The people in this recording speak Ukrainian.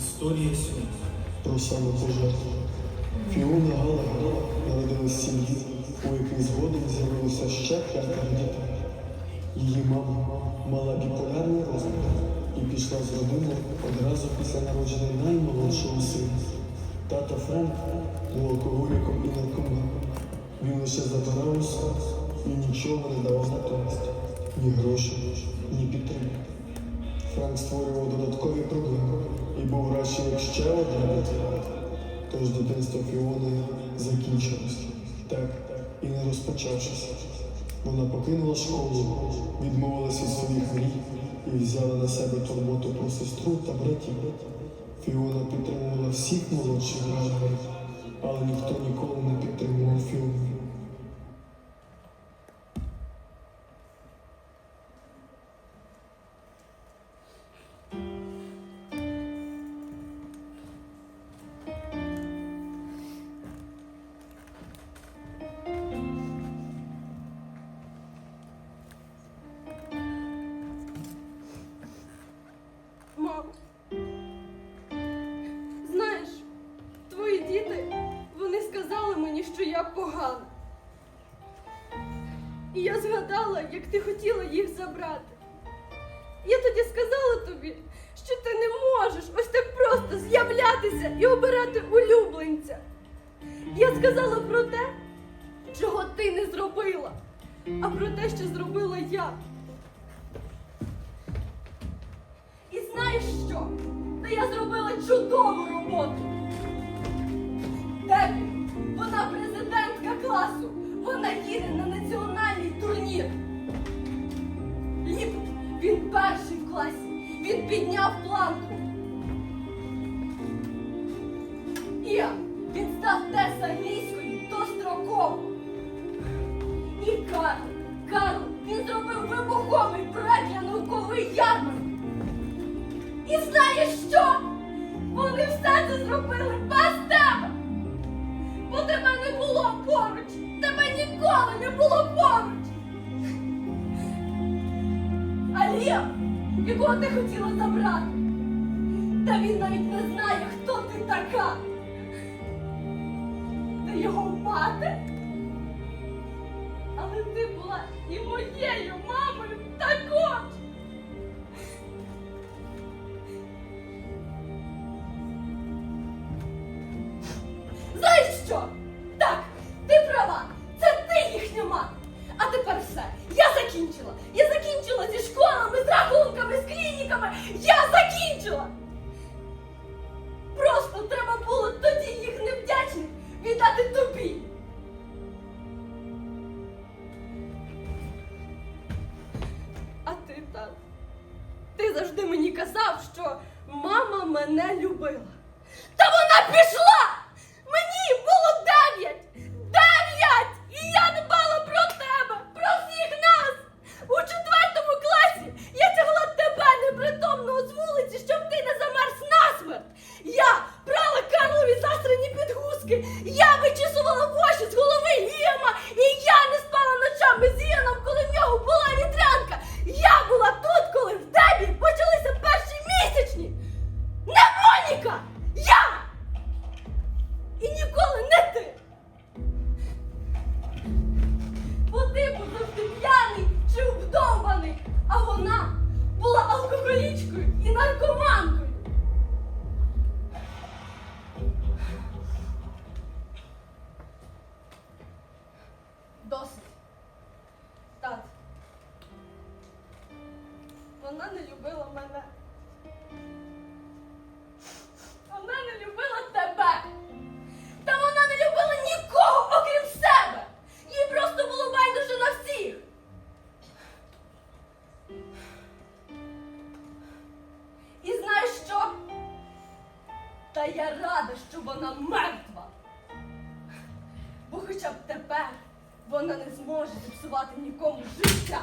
Історія світу. про самопожертву. Фіона Галагер народилась в сім'ї, у якій згодом з'явилося ще п'ятеро дітей. Її мама мала біполярний розлад і пішла з родини одразу після народження наймолодшого сина. Тато Френк був алкоголіком і наркоманом. Він лише забирав усе і нічого не давав натомість. Ні грошей, ні підтримки. Франк створював додаткові проблеми і був радше як ще одна дитина. Тож дитинство Фіони закінчилось. Так і не розпочавшися. Вона покинула школу, відмовилася від своїх мрій і взяла на себе турботу про сестру та братів. Фіона підтримувала всіх молодших братів, але ніхто ніколи не підтримував Фіону. Мені, що. І я згадала, як ти хотіла їх забрати. Я тоді сказала тобі, що ти не можеш ось так просто з'являтися і обирати улюбленця. Я сказала про те, чого ти не зробила, а про те, що зробила я. І знаєш що? Та я зробила чудову роботу. Їде на національний турнір. Ліп, він перший в класі. Він підняв планку. Іа, він став тест англійської достроково. І Карл, Карл, він зробив вибуховий проект для наукової ярмарки. І знаєш що? Вони все це зробили без. Бо тебе не було поруч. Тебе ніколи не було поруч. А Лєв, якого ти хотіла забрати, та він навіть не знає, хто ти така. Ти його мати. Але ти була і моєю мамою також. Закінчила. Я закінчила зі школами, з рахунками, з клініками. Я закінчила. Просто треба було тоді їх невдячних віддати тобі. А ти так. Ти завжди мені казав, що мама мене любила. Та вона пішла! Не Я! І ніколи не ти! Бо ти був завжди п'яний чи вдовбаний, а вона була алкоголічкою і наркоманкою. Досить. Так. Вона не любила мене. Та я рада, що вона мертва. Бо хоча б тепер вона не зможе зіпсувати нікому життя.